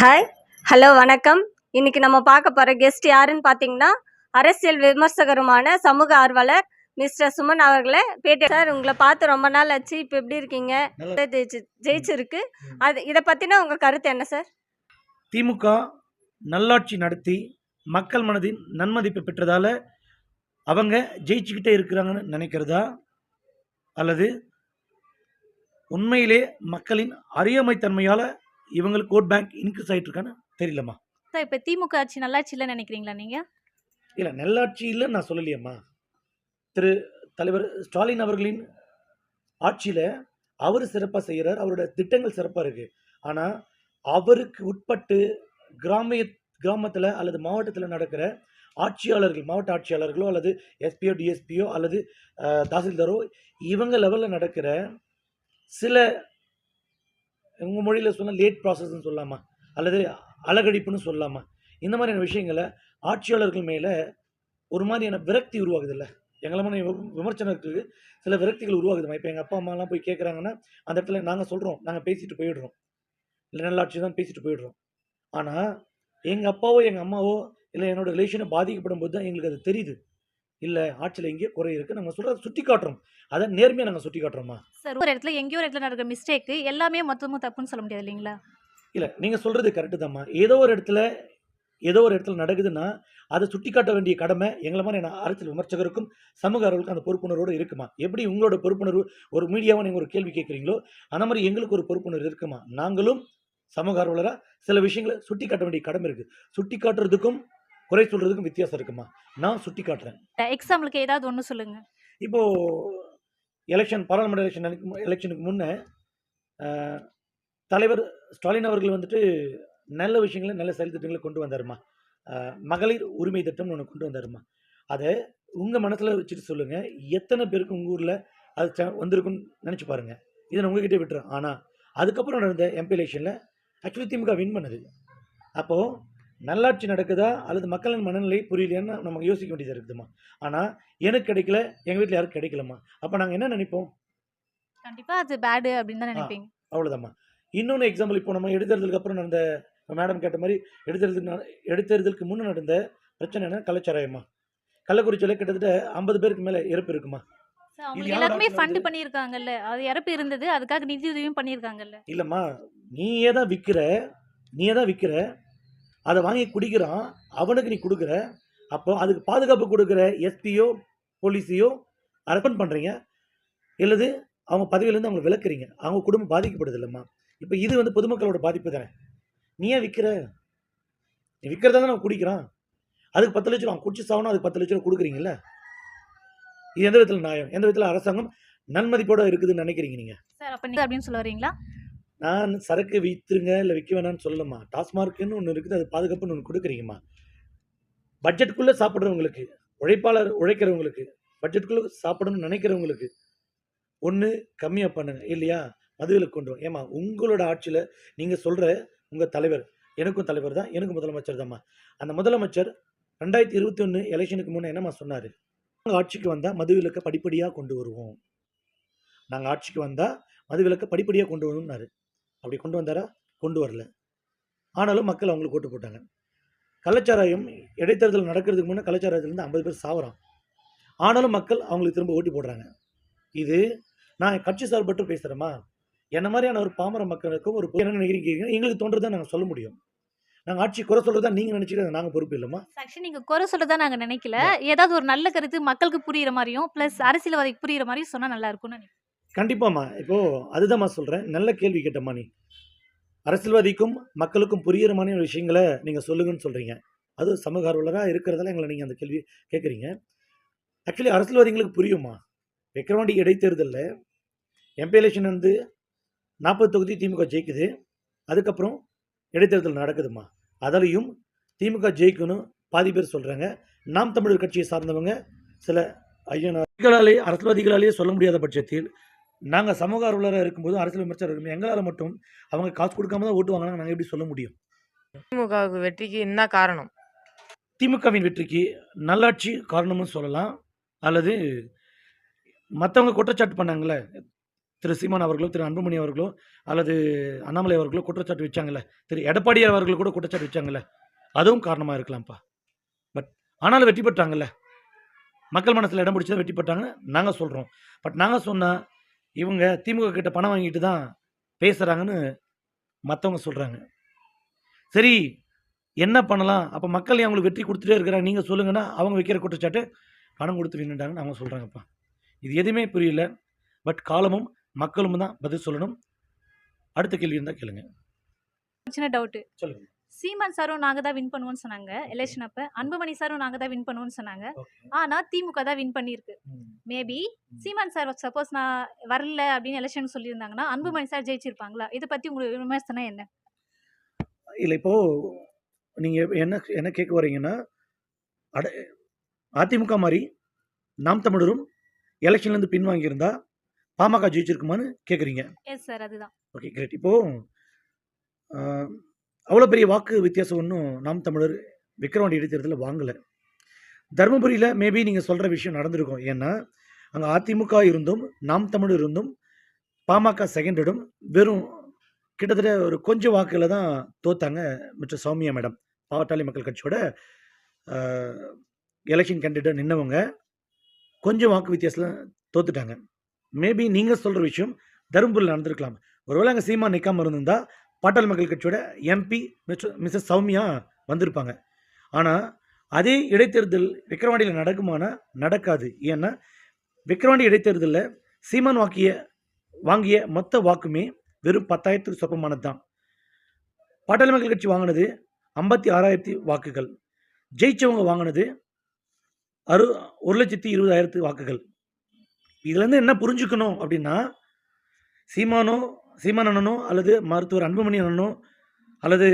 Hi hello வணக்கம். இன்னைக்கு நம்ம பார்க்க போற கெஸ்ட் யாருன்னு பார்த்தீங்கன்னா அரசியல் விமர்சகருமான சமூக ஆர்வலர் மிஸ்டர் சுமன் அவர்களே. பேட்டி சார் உங்களை பார்த்து ரொம்ப நாள் ஆச்சு. இப்போ எப்படி இருக்கீங்க? ஜெயிச்சு ஜெயிச்சிருக்கு. அது இதை பற்றின உங்கள் கருத்து என்ன சார்? திமுக நல்லாட்சி நடத்தி மக்கள் மனதின் நன்மதிப்பை பெற்றதால அவங்க ஜெயிச்சுக்கிட்டே இருக்கிறாங்கன்னு நினைக்கிறதா? அல்லது உண்மையிலே மக்களின் அறியாமைத்தன்மையால் இவங்களுக்கு ஓட் பேங்க் இன்க்ரீஸ் ஆகிட்டு இருக்கான்னு தெரியலம்மா. சார் இப்போ திமுக ஆட்சி நல்லாட்சி இல்லை நினைக்கிறீங்களா நீங்கள் இல்லை நல்லாட்சி இல்லைன்னு நான் சொல்லலையேம்மா. திரு தலைவர் ஸ்டாலின் அவர்களின் ஆட்சியில் அவர் சிறப்பாக செய்கிறார் அவரோட திட்டங்கள் சிறப்பாக இருக்குது ஆனால் அவருக்கு உட்பட்டு கிராமிய கிராமத்தில் அல்லது மாவட்டத்தில் நடக்கிற ஆட்சியாளர்கள் மாவட்ட ஆட்சியாளர்களோ அல்லது எஸ்பியோ டிஎஸ்பியோ அல்லது தாசில்தாரோ இவங்க லெவலில் நடக்கிற சில உங்கள் மொழியில் சொன்னால் லேட் ப்ராசஸ்ன்னு சொல்லலாமா அல்லது அழகடிப்புன்னு சொல்லலாமா இந்த மாதிரியான விஷயங்களை ஆட்சியாளர்கள் மேலே ஒரு மாதிரியான விரக்தி உருவாகுதுல்ல. எங்களை மாதிரி விமர்சனத்துக்கு சில விரக்திகள் உருவாகுதுமா? இப்போ எங்கள் அப்பா அம்மாலாம் போய் கேட்குறாங்கன்னா அந்த இடத்துல நாங்கள் சொல்கிறோம் நாங்கள் பேசிட்டு போயிடுறோம். இல்லை நல்லாட்சி தான் பேசிட்டு போயிடுறோம். ஆனால் எங்கள் அப்பாவோ எங்கள் அம்மாவோ இல்லை என்னோடய ரிலேஷனை பாதிக்கப்படும் போது தான் எங்களுக்கு அது தெரியுது. இல்லை ஆட்சியில் எங்கேயோ குறை இருக்குது நாங்கள் சொல்கிறத சுட்டி காட்டுறோம். அதை நேர்மையாக நாங்கள் சுட்டி காட்டுறோமா? சார் ஒரு இடத்துல எங்கேயோ ஒரு இடத்துல நடக்கிற மிஸ்டேக்கு எல்லாமே மொத்தமும் தப்புன்னு சொல்ல முடியாது இல்லைங்களா? இல்லை நீங்கள் சொல்கிறது கரெக்டு தாம்மா. ஏதோ ஒரு இடத்துல ஏதோ ஒரு இடத்துல நடக்குதுன்னா அதை சுட்டி காட்ட வேண்டிய கடமை எங்களை மாதிரி நான் அரசியல் விமர்சகருக்கும் சமூக அறிவுக்கும் அந்த பொறுப்புணர்வோடு இருக்குமா? எப்படி உங்களோட பொறுப்புணர்வு ஒரு மீடியாவை நீங்கள் ஒரு கேள்வி கேட்குறீங்களோ அந்த மாதிரி எங்களுக்கு ஒரு பொறுப்புணர்வு இருக்குமா? நாங்களும் சமூக ஆர்வலராக சில விஷயங்களை சுட்டி காட்ட வேண்டிய கடமை இருக்குது சுட்டி காட்டுறதுக்கும் குறை சொல்கிறதுக்கும் வித்தியாசம் இருக்குமா? நான் சுட்டி காட்டுறேன். எக்ஸாம்பிளுக்கு ஏதாவது ஒன்று சொல்லுங்கள் இப்போது எலெக்ஷன் பாராளுமன்ற எலெக்ஷன் எலெக்ஷனுக்கு முன்னே தலைவர் ஸ்டாலின் அவர்கள் வந்துட்டு நல்ல விஷயங்களை நல்ல செயல் திட்டங்களை கொண்டு வந்தாருமா? மகளிர் உரிமை திட்டம்னு ஒன்று கொண்டு வந்தாருமா? அதை உங்கள் மனசில் வச்சுட்டு சொல்லுங்கள் எத்தனை பேருக்கு உங்கள் ஊரில் அது வந்திருக்குன்னு நினச்சி பாருங்கள் இதை நான் உங்ககிட்ட விட்டுறேன். ஆனால் அதுக்கப்புறம் நடந்த எம்பி எலெக்ஷனில் ஆக்சுவலி திமுக வின் பண்ணுது. அப்போது நல்லாட்சி நடக்குதா அல்லது மக்களின் மனநிலை புரியலையான்னு நம்ம யோசிக்க வேண்டியது இருக்குதுமா ஆனால் எனக்கு கிடைக்கல எங்கள் வீட்டில் யாருக்கும் கிடைக்கலம்மா. அப்போ நாங்கள் என்ன நினைப்போம்? கண்டிப்பாக அது பேடு அப்படின்னு தான் நினைப்பீங்க. அவ்வளோதாம்மா இன்னொன்று எக்ஸாம்பிள் இப்போ நம்ம எடுத்ததுக்கு அப்புறம் நடந்த மேடம் கேட்ட மாதிரி எடுத்ததுக்கு எடுத்ததுக்கு முன்னே நடந்த பிரச்சனை என்ன? கள்ளச்சாராயம்மா. கள்ளக்குறிச்சியில் கிட்டத்தட்ட ஐம்பது பேருக்கு மேலே இறப்பு இருக்குமா. சார் அவங்க இது யாரோட எல்லாருமே ஃபண்ட்? பண்ணியிருக்காங்கல்ல. அது இறப்பு இருந்தது அதுக்காக நிதி உதவியும் பண்ணியிருக்காங்கல்ல. இல்லைம்மா நீயே தான் விற்கிற நீயே தான் விற்கிற அதை வாங்கி குடிக்கிறான். அவனுக்கு நீ கொடுக்குற. அப்போ அதுக்கு பாதுகாப்பு கொடுக்குற எஸ்பியோ போலீஸையோ அரப்பன் பண்ணுறீங்க இல்லது அவங்க பதவியிலேருந்து அவங்களை விளக்குறீங்க அவங்க குடும்பம் பாதிக்கப்படுது இல்லைம்மா இப்போ இது வந்து பொதுமக்களோட பாதிப்பு தானே? நீ ஏன் விற்கிற நீ விற்கிறதா தான் அவன் குடிக்கிறான். அதுக்கு பத்து லட்சம் அவன் குடிச்சு சாவணும் அதுக்கு பத்து லட்ச ரூபா கொடுக்குறீங்கல்ல? இது எந்த விதத்தில் நியாயம்? எந்த விதத்தில் அரசாங்கம் நன்மதிப்போட இருக்குதுன்னு நினைக்கிறீங்க நீங்கள் சார் அப்போ நீங்கள் அப்படின்னு சொல்ல வரீங்களா? நான் சரக்கு விற்றுருங்க இல்லை விற்க வேணாம்னு சொல்லலம்மா. டாஸ்மார்க்குன்னு ஒன்று இருக்குது அது பாதுகாப்புன்னு ஒன்று கொடுக்குறீங்கம்மா. பட்ஜெட்டுக்குள்ளே சாப்பிட்றவங்களுக்கு உழைப்பாளர் உழைக்கிறவங்களுக்கு பட்ஜெட்டுக்குள்ளே சாப்பிடணும்னு நினைக்கிறவங்களுக்கு ஒன்று கம்மியாக பண்ணுங்க இல்லையா? மதுவிலக்கு கொண்டு வரும் ஏம்மா உங்களோட ஆட்சியில் நீங்கள் சொல்கிற உங்கள் தலைவர் எனக்கும் தலைவர் தான் எனக்கும் முதலமைச்சர் தான்மா. அந்த முதலமைச்சர் ரெண்டாயிரத்தி இருபத்தி ஒன்று எலெக்ஷனுக்கு முன்னே என்னம்மா சொன்னார்? நாங்கள் ஆட்சிக்கு வந்தால் மதுவிலக்கை படிப்படியாக கொண்டு வருவோம். நாங்கள் ஆட்சிக்கு வந்தால் மதுவிலக்கை படிப்படியாக கொண்டு வருவோம்னாரு. அப்படி கொண்டு வந்தாரா? கொண்டு வரல. ஆனாலும் மக்கள் அவங்களுக்கு ஓட்டு போட்டாங்க. கள்ளச்சாராயம் இடைத்தேர்தல் நடக்கிறதுக்கு முன்னே கள்ளச்சாராயத்துலேருந்து ஐம்பது பேர் சாவறான். ஆனாலும் மக்கள் அவங்களுக்கு திரும்ப ஓட்டு போடுறாங்க. இது நான் கட்சி சார்பற்று பேசுகிறேம்மா என்ன மாதிரியான ஒரு பாமர மக்களுக்கும் ஒரு என்ன நினைக்கிறீங்க? எங்களுக்கு தோன்றதை நாங்கள் சொல்ல முடியும். நாங்கள் ஆட்சி குறை சொல்கிறதா நீங்கள் நினச்சிட்டு நாங்கள் பொறுப்பு இல்லைம்மா. ஆக்சுவலி நீங்கள் குறை சொல்றதா நாங்கள் நினைக்கல. ஏதாவது ஒரு நல்ல கருத்து மக்களுக்கு புரியுற மாதிரியும் ப்ளஸ் அரசியல்வாதிக்கு புரியுற மாதிரியும் சொன்னால் நல்லா இருக்கும்னு நினைக்கிறேன். கண்டிப்பாம்மா. இப்போது அதுதான்மா சொல்கிறேன் நல்ல கேள்வி கேட்டம்மா நீ. அரசியல்வாதிக்கும் மக்களுக்கும் புரியறமான மாதிரியான விஷயங்களை நீங்கள் சொல்லுங்கன்னு சொல்கிறீங்க அது சமூக ஆர்வலராக இருக்கிறதால எங்களை நீங்கள் அந்த கேள்வி கேட்குறீங்க. ஆக்சுவலி அரசியல்வாதிகளுக்கு புரியுமா விக்ரவாண்டி இடைத்தேர்தலில் எம்பி எலெக்ஷன் வந்து நாற்பது தொகுதி திமுக ஜெயிக்குது. அதுக்கப்புறம் இடைத்தேர்தல் நடக்குதுமா அதிலையும் திமுக ஜெயிக்கணும் பாதி பேர் சொல்கிறாங்க நாம் தமிழர் கட்சியை சார்ந்தவங்க சில ஐயனாலே அரசியல்வாதிகளாலேயே சொல்ல முடியாத பட்சத்தில் நாங்கள் சமூக ஆர்வலராக இருக்கும்போது அரசியல் விமர்சகர் இருக்கும் எங்களால் மட்டும் அவங்க காசு கொடுக்காம தான் ஓட்டு வாங்கினாங்க நாங்கள் எப்படி சொல்ல முடியும்? திமுகவுக்கு வெற்றிக்கு என்ன காரணம்? திமுகவின் வெற்றிக்கு நல்லாட்சி காரணம்னு சொல்லலாம். அல்லது மற்றவங்க குற்றச்சாட்டு பண்ணாங்களே திரு சீமான் அவர்களோ திரு அன்புமணி அவர்களோ அல்லது அண்ணாமலை அவர்களோ குற்றச்சாட்டு வச்சாங்கல்ல திரு எடப்பாடி அவர்கள் கூட குற்றச்சாட்டு வச்சாங்கல்ல அதுவும் காரணமாக இருக்கலாம்ப்பா. பட் ஆனாலும் வெற்றி பெற்றாங்கல்ல. மக்கள் மனசில் இடம் பிடிச்சதை வெற்றி பெற்றாங்க நாங்கள் சொல்கிறோம் பட் நாங்கள் சொன்னால் இவங்க திமுக கிட்ட பணம் வாங்கிட்டு தான் பேசுகிறாங்கன்னு மற்றவங்க சொல்கிறாங்க சரி என்ன பண்ணலாம்? அப்போ மக்கள் அவங்களுக்கு வெற்றி கொடுத்துட்டே இருக்கிறாங்க? நீங்கள் சொல்லுங்கன்னா அவங்க வைக்கிற குற்றச்சாட்டு பணம் கொடுத்து வின்னுட்டாங்கன்னு அவங்க சொல்கிறாங்கப்பா இது எதுவுமே புரியல. பட் காலமும் மக்களும் தான் பதில் சொல்லணும். அடுத்த கேள்வி இருந்தால் கேளுங்க. சின்ன டவுட் சொல்லுங்க. சீமான் சாரும் நாங்க தான் வின் பண்ணுவோம்னு சொன்னாங்க எலெக்ஷன் அப்ப. அன்புமணி சாரும் நாங்க தான் வின் பண்ணுவோம்னு சொன்னாங்க. ஆனா திமுக தான் வின் பண்ணிருக்கு மேபி சீமான் சார் சப்போஸ் நான் வரல அப்படின்னு எலெக்ஷன் சொல்லியிருந்தாங்கன்னா அன்புமணி சார் ஜெயிச்சிருப்பாங்களா? இதை பத்தி உங்களுக்கு விமர்சனம் என்ன? இல்லை இப்போது நீங்கள் என்ன என்ன கேட்க வரீங்கன்னா அட அதிமுக மாதிரி நாம் தமிழரும் எலெக்ஷன்லேருந்து பின்வாங்கியிருந்தா பாமக ஜெயிச்சிருக்குமான்னு கேட்குறீங்க. எஸ் சார் அதுதான். ஓகே கிரேட் இப்போது அவ்வளோ பெரிய வாக்கு வித்தியாசம் ஒன்றும் நாம் தமிழர் விக்ரவாண்டி இடைத்தேர்தலில் வாங்கலை. தருமபுரியில் மேபி நீங்கள் சொல்கிற விஷயம் நடந்திருக்கும். ஏன்னா அங்கே அதிமுக இருந்தும் நாம் தமிழ் இருந்தும் பாமக செகண்டடும் வெறும் கிட்டத்தட்ட ஒரு கொஞ்சம் வாக்கில் தான் தோத்தாங்க மிஸ்டர் சௌமியா மேடம். பாவட்டாளி மக்கள் கட்சியோட எலெக்ஷன் கேண்டிடேட் நின்னவங்க கொஞ்சம் வாக்கு வித்தியாசத்தில் தோத்துட்டாங்க. மேபி நீங்கள் சொல்கிற விஷயம் தருமபுரியில் நடந்திருக்கலாம். ஒருவேளை அங்கே சீமா நிற்காமல் இருந்திருந்தால் பாட்டாளி மக்கள் கட்சியோட எம்பி மிஸ்டர் மிஸ்ஸஸ் சௌமியா வந்திருப்பாங்க. ஆனால் அதே இடைத்தேர்தல் விக்கிரவாண்டியில் நடக்குமானா நடக்காது. ஏன்னா விக்கிரவாண்டி இடைத்தேர்தலில் சீமான் வாக்கிய வாங்கிய மொத்த வாக்குமே வெறும் பத்தாயிரத்துக்கு சொப்பமானது தான் பாட்டாளி மக்கள் கட்சி வாங்கினது ஐம்பத்தி ஆறாயிரத்தி வாக்குகள். ஜெயிச்சவங்க வாங்கினது அறு ஒரு லட்சத்தி இருபதாயிரத்து வாக்குகள். இதுலேருந்து என்ன புரிஞ்சுக்கணும் அப்படின்னா சீமானோ சீமான் அண்ணனோ அல்லது மருத்துவர் அன்புமணி அண்ணனோ அல்லது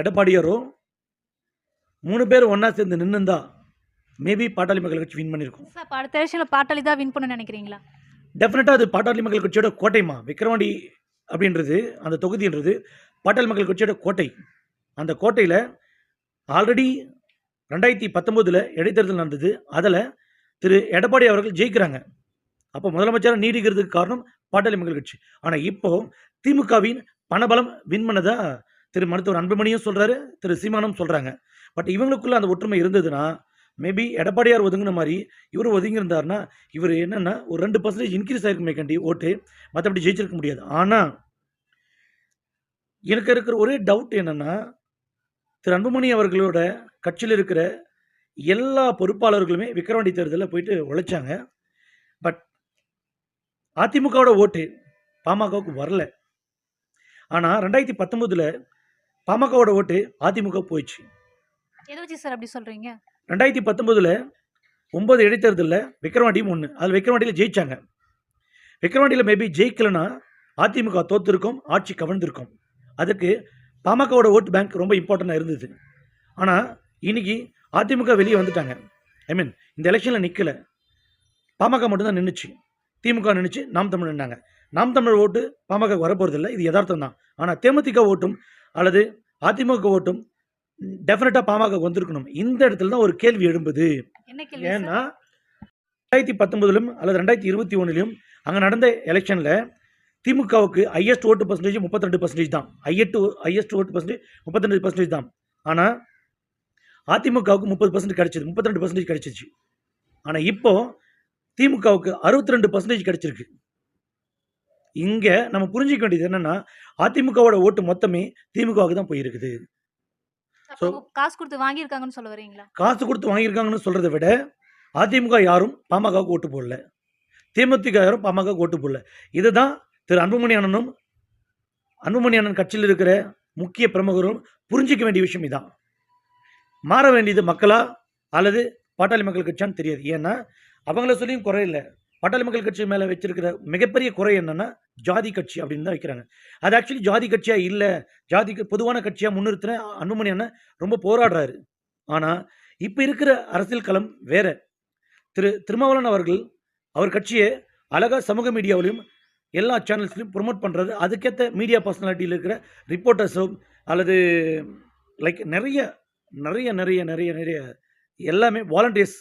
எடப்பாடியாரோ மூணு பேர் ஒன்றா சேர்ந்து நின்றுந்தா மேபி பாட்டாளி மக்கள் கட்சி வின் பண்ணியிருக்கும். சார் அடுத்த எலெக்ஷன்ல பாட்டாளி தான் வின் பண்ணணும்னு நினைக்கிறீங்களா? டெஃபினட்டாக அது பாட்டாளி மக்கள் கட்சியோட கோட்டைமா விக்ரவாண்டி அப்படின்றது அந்த தொகுதின்றது பாட்டாளி மக்கள் கட்சியோட கோட்டை. அந்த கோட்டையில் ஆல்ரெடி ரெண்டாயிரத்தி பத்தொம்போதில் இடைத்தேர்தல் நடந்தது. அதில் திரு எடப்பாடி அவர்கள் ஜெயிக்கிறாங்க. அப்போ முதலமைச்சராக நீடிக்கிறதுக்கு காரணம் பாட்டாளி மக்கள் கட்சி. ஆனால் இப்போ திமுகவின் பணபலம் வின் பண்ணதா திரு மருத்துவர் அன்புமணியும் சொல்கிறாரு திரு சீமானும் சொல்கிறாங்க பட் இவங்களுக்குள்ள அந்த ஒற்றுமை இருந்ததுன்னா மேபி எடப்பாடியார் ஒதுங்கின மாதிரி இவர் ஒதுங்கியிருந்தார்னா இவர் என்னென்னா ஒரு ரெண்டு பர்சன்டேஜ் இன்க்ரீஸ் ஆகிருக்குமே கண்டி ஓட்டு. மற்றபடி ஜெயிச்சிருக்க முடியாது. ஆனால் எனக்கு இருக்கிற ஒரே டவுட் என்னென்னா திரு அன்புமணி அவர்களோட கட்சியில் இருக்கிற எல்லா பொறுப்பாளர்களுமே விக்ரவாண்டி தேர்தலில் போயிட்டு உழைச்சாங்க. பட் அதிமுகவோட ஓட்டு பாமகவுக்கு வரல. ஆனால் ரெண்டாயிரத்தி பத்தொம்போதில் பாமகவோட ஓட்டு அதிமுக போயிடுச்சு. எதை வச்சு சார் அப்படி சொல்கிறீங்க ரெண்டாயிரத்தி பத்தொம்போதில் ஒம்பது இடைத்தேர்தலில் விக்ரவாண்டியும் ஒன்று அதில் விக்ரவாண்டியில் ஜெயித்தாங்க விக்ரவாண்டியில் மேபி ஜெயிக்கலைன்னா அதிமுக தோற்றுருக்கும் ஆட்சி கவிழ்ந்திருக்கும். அதுக்கு பாமகவோட ஓட்டு பேங்க் ரொம்ப இம்பார்ட்டண்ட்டாக இருந்தது. ஆனால் இன்னைக்கு அதிமுக வெளியே வந்துட்டாங்க. ஐ மீன் இந்த எலெக்ஷனில் நிற்கலை பாமக மட்டும்தான் நின்றுச்சு திமுக நின்றுச்சு நாம் தமிழ் நின்றாங்க நாம் தமிழ் ஓட்டு பாமக வரப்போகிறதில்ல இது யதார்த்தம் தான் ஆனால் தேமுதிக ஓட்டும் அல்லது அதிமுக ஓட்டும் டெஃபினட்டாக பாமக வந்திருக்கணும். இந்த இடத்துல தான் ஒரு கேள்வி எழும்புது. ஏன்னா ரெண்டாயிரத்தி பத்தொன்பதுலும் அல்லது ரெண்டாயிரத்தி இருபத்தி ஒன்றுலையும் அங்கே நடந்த எலெக்ஷனில் திமுகவுக்கு ஹையஸ்ட் ஓட்டு பர்சன்டேஜ் முப்பத்தி ரெண்டு பர்சன்டேஜ் தான். ஹையஸ்ட் ஹையஸ்ட் ஓட்டு பர்சன்டேஜ் முப்பத்தி ரெண்டு பர்சன்டேஜ் தான். ஆனால் அதிமுகவுக்கு முப்பது பர்சன்ட் கிடைச்சது. முப்பத்தி ரெண்டு பர்சன்டேஜ் கிடைச்சிச்சு. ஆனால் இப்போ திமுகவுக்கு அறுபத்தி ரெண்டு பர்சன்டேஜ் கிடைச்சிருக்கு. இங்கே நம்ம புரிஞ்சிக்க வேண்டியது என்னன்னா அதிமுகவோட ஓட்டு மொத்தமே திமுகவுக்கு தான் போயிருக்குது. அவங்க காசு கொடுத்து வாங்கியிருக்காங்கன்னு சொல்ல வரீங்களா காசு கொடுத்து வாங்கியிருக்காங்கன்னு சொல்கிறத விட அதிமுக யாரும் பாமகவுக்கு ஓட்டு போடல. தேமுதிக யாரும் பாமகவுக்கு ஓட்டு போடல. இதுதான் திரு அன்புமணி அண்ணனும் அன்புமணி அண்ணன் கட்சியில் இருக்கிற முக்கிய பிரமுகரும் புரிஞ்சிக்க வேண்டிய விஷயம் இதான். மாற வேண்டியது மக்களா அல்லது பாட்டாளி மக்கள் கட்சியான்னு தெரியாது. ஏன்னா அவங்கள சொல்லியும் குறை இல்லை. பாட்டாளி மக்கள் கட்சி மேலே வச்சிருக்கிற மிகப்பெரிய குறை என்னென்னா ஜாதி கட்சி அப்படின்னு தான் வைக்கிறாங்க. அது ஆக்சுவலி ஜாதி கட்சியாக இல்லை ஜாதிக்கு பொதுவான கட்சியாக முன்னிறுத்தின அன்புமணி அண்ணன் ரொம்ப போராடுறாரு. ஆனால் இப்போ இருக்கிற அரசியல் களம் வேற. திரு திருமாவளவன் அவர்கள் அவர் கட்சியை அழகா சமூக மீடியாவிலையும் எல்லா சேனல்ஸ்லையும் ப்ரொமோட் பண்ணுறாரு அதுக்கேற்ற மீடியா பர்சனாலிட்டியில் இருக்கிற ரிப்போர்ட்டர்ஸும் அல்லது லைக் நிறைய நிறைய நிறைய நிறைய நிறைய எல்லாமே வாலண்டியர்ஸ்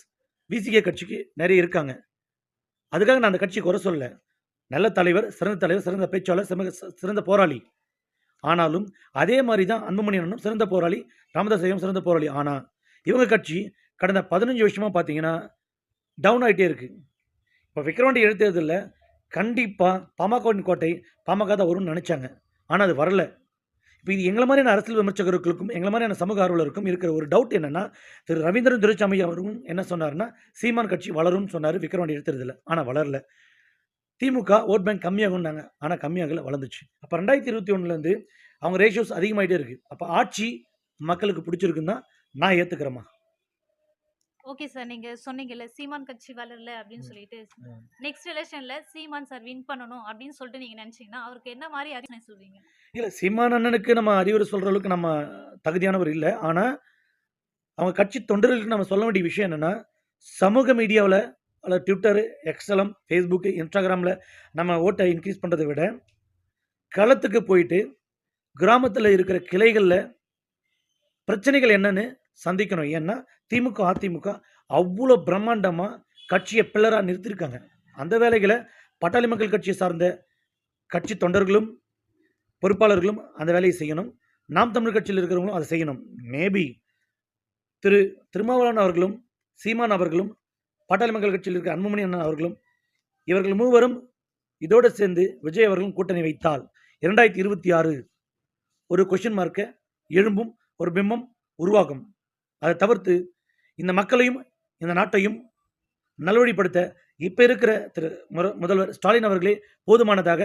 விசிகே கட்சிக்கு நிறைய இருக்காங்க. அதுக்காக நான் அந்த கட்சி குறை சொல்ல நல்ல தலைவர் சிறந்த தலைவர் சிறந்த பேச்சாளர் சிறந்த சிறந்த போராளி. ஆனாலும் அதே மாதிரி தான் அன்புமணி அண்ணனும் சிறந்த போராளி ராமதாஸ் ஐயாவும் சிறந்த போராளி. ஆனால் இவங்க கட்சி கடந்த பதினஞ்சு வருஷமாக பார்த்தீங்கன்னா டவுன் ஆகிட்டே இருக்குது இப்போ விக்ரவாண்டி எழுத்துறதில்ல கண்டிப்பாக பாமகவின் கோட்டை பாமக தான் வரும்னு நினச்சாங்க. ஆனால் அது வரல. இப்போ இது எங்களை மாதிரியான அரசியல் விமர்சகர்களுக்கும் எங்களை மாதிரியான சமூக ஆர்வலருக்கும் இருக்கிற ஒரு டவுட் என்னென்னா திரு ரவீந்திரன் துரைசாமி அவரும் என்ன சொன்னார்னா சீமான் கட்சி வளரும்னு சொன்னார் விக்ரவாண்டி எடுத்துறதில்ல ஆனால் வளரல. திமுக ஓட் பேங்க் கம்மியாகும்னாங்க. ஆனால் கம்மியாகல வளர்ந்துச்சு. அப்போ ரெண்டாயிரத்தி இருபத்தி ஒன்றுலேருந்து அவங்க ரேஷியோஸ் அதிகமாகிட்டே இருக்குது அப்போ ஆட்சி மக்களுக்கு பிடிச்சிருக்குன்னு தான் நான் ஏற்றுக்கிறேம்மா ஓகே சார். நீங்க சொன்னீங்கல்ல சீமான் கட்சி வளரல அப்படின்னு சொல்லிட்டு. நெக்ஸ்ட் எலெக்ஷன்ல சீமான் சார் வின் பண்ணணும் அப்படின்னு சொல்லிட்டு நீங்க நினைச்சீங்கன்னா அவருக்கு என்ன மாதிரி அறிவுரை சொல்வீங்க? இல்லை சீமான் அண்ணனுக்கு நம்ம அறிவுரை சொல்கிற அளவுக்கு நம்ம தகுதியானவர் இல்லை. ஆனால் அவங்க கட்சி தொண்டர்களுக்கு நம்ம சொல்ல வேண்டிய விஷயம் என்னென்னா சமூக மீடியாவில் அல்லது ட்விட்டரு எக்ஸலம் ஃபேஸ்புக்கு இன்ஸ்டாகிராமில் நம்ம ஓட்டை இன்க்ரீஸ் பண்ணுறதை விட களத்துக்கு போயிட்டு கிராமத்தில் இருக்கிற கிளைகளில் பிரச்சனைகள் என்னன்னு சந்திக்கணும். ஏன்னா திமுக அதிமுக அவ்வளோ பிரம்மாண்டமாக கட்சியை பில்லராக நிறுத்தியிருக்காங்க அந்த வேலைகளை பட்டாளி மக்கள் கட்சியை சார்ந்த கட்சி தொண்டர்களும் பொறுப்பாளர்களும் அந்த வேலையை செய்யணும். நாம் தமிழ் கட்சியில் இருக்கிறவங்களும் அதை செய்யணும். மேபி திரு திருமாவளவன் அவர்களும் சீமான் அவர்களும் பாட்டாளி மக்கள் கட்சியில் இருக்கிற அன்புமணி அண்ணன் அவர்களும் இவர்கள் மூவரும் இதோடு சேர்ந்து விஜய் அவர்களும் கூட்டணி வைத்தால் இரண்டாயிரத்தி இருபத்தி ஆறு ஒரு கொஷின் மார்க்கை எழும்பும் ஒரு பிம்பம் உருவாகும். அதை தவிர்த்து இந்த மக்களையும் இந்த நாட்டையும் நல்வழிப்படுத்த இப்போ இருக்கிற திரு முதல்வர் ஸ்டாலின் அவர்களே போதுமானதாக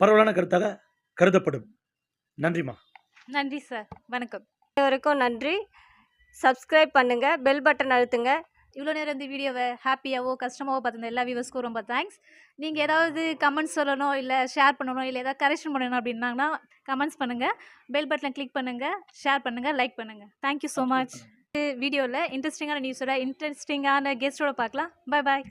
பரவலான கருத்தாக கருதப்படும். நன்றிம்மா. நன்றி சார். வணக்கம். அனைவருக்கும் நன்றி. சப்ஸ்கிரைப் பண்ணுங்க பெல் பட்டன் அழுத்துங்க. இவ்வளோ நேரம் இந்த வீடியோவை ஹாப்பியாவோ கஷ்டமாவோ பார்த்துருந்த எல்லா வியூவர்ஸ்க்கும் ரொம்ப தேங்க்ஸ் நீங்கள் ஏதாவது கமெண்ட்ஸ் சொல்லணும் இல்லை ஷேர் பண்ணணும் இல்லை ஏதாவது கரெக்ஷன் பண்ணணும் அப்படின்னாங்கன்னா கமெண்ட்ஸ் பண்ணுங்கள் பெல் பட்டனை கிளிக் பண்ணுங்கள் ஷேர் பண்ணுங்கள் லைக் பண்ணுங்கள் தேங்க்யூ ஸோ மச் வீடியோவில் இன்ட்ரெஸ்டிங்கான நியூஸோட இன்ட்ரெஸ்டிங்கான கெஸ்ட்டோட பார்க்கலாம். பாய் பாய்